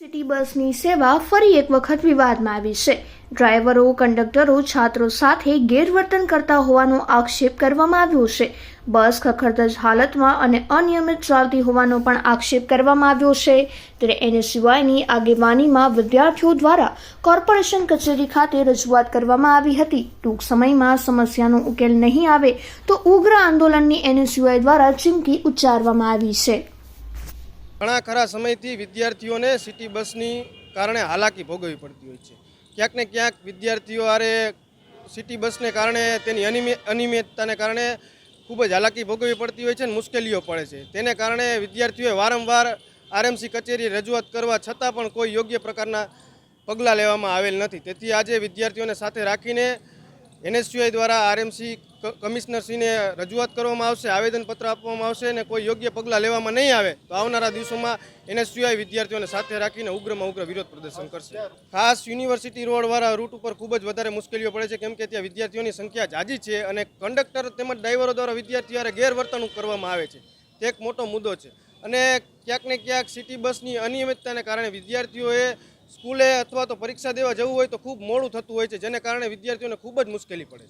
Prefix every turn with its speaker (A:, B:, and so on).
A: City બસની સેવા ફરી એક વખત વિવાદમાં આવી છે. ડ્રાઈવરો, કંડક્ટરો, છાત્રો સાથે ગેરવર્તન કરતા હોવાનો આક્ષેપ કરવામાં આવ્યો છે. બસ ખખડધજ હાલતમાં અને અનિયમિત ચાલતી હોવાનો પણ આક્ષેપ કરવામાં આવ્યો છે. ત્યારે એને સિવાયની આગેવાનીમાં વિદ્યાર્થીઓ દ્વારા કોર્પોરેશન કચેરી ખાતે રજૂઆત કરવામાં આવી હતી. ટૂંક સમયમાં સમસ્યાનો ઉકેલ નહીં આવે તો ઉગ્ર આંદોલનની એનએસયુઆઈ દ્વારા ચીમકી ઉચ્ચારવામાં આવી છે.
B: ઘણા ખરા સમયથી વિદ્યાર્થીઓને સિટી બસની કારણે હાલાકી ભોગવવી પડતી હોય છે. ક્યાંક ને ક્યાંક વિદ્યાર્થીઓ આરે સિટી બસને કારણે તેની અનિયમિ- અનિયમિતતાને કારણે ખૂબ જ હાલાકી ભોગવવી પડતી હોય છે અને મુશ્કેલીઓ પડે છે. તેને કારણે વિદ્યાર્થીઓએ વારંવાર આરએમસી કચેરી રજૂઆત કરવા છતાં પણ કોઈ યોગ્ય પ્રકારના પગલાં લેવામાં આવેલ નથી. તેથી આજે વિદ્યાર્થીઓને સાથે રાખીને એનએસયુઆઈ દ્વારા આરએમસી કમિશનરશ્રીને રજૂઆત કરવામાં આવશે, આવેદનપત્ર આપવામાં આવશે અને કોઈ યોગ્ય પગલાં લેવામાં નહીં આવે, તો આવનારા દિવસોમાં એનએસયુઆઈ વિદ્યાર્થીઓને સાથે રાખીને ઉગ્રમાં ઉગ્ર વિરોધ પ્રદર્શન કરશે. ખાસ યુનિવર્સિટી રોડવાળા રૂટ ઉપર ખૂબ જ વધારે મુશ્કેલીઓ પડે છે, કેમ કે ત્યાં વિદ્યાર્થીઓની સંખ્યા જાજી છે અને કંડક્ટર તેમજ ડ્રાઈવરો દ્વારા વિદ્યાર્થીઓ ગેરવર્તણૂક કરવામાં આવે છે. તે એક મોટો મુદ્દો છે. અને ક્યાંક ને ક્યાંક સિટી બસની અનિયમિતતાને કારણે વિદ્યાર્થીઓએ સ્કૂલે અથવા તો પરીક્ષા દેવા જવું હોય તો ખૂબ મોડું થતું હોય છે, જેને કારણે વિદ્યાર્થીઓને ખૂબ જ મુશ્કેલી પડે છે.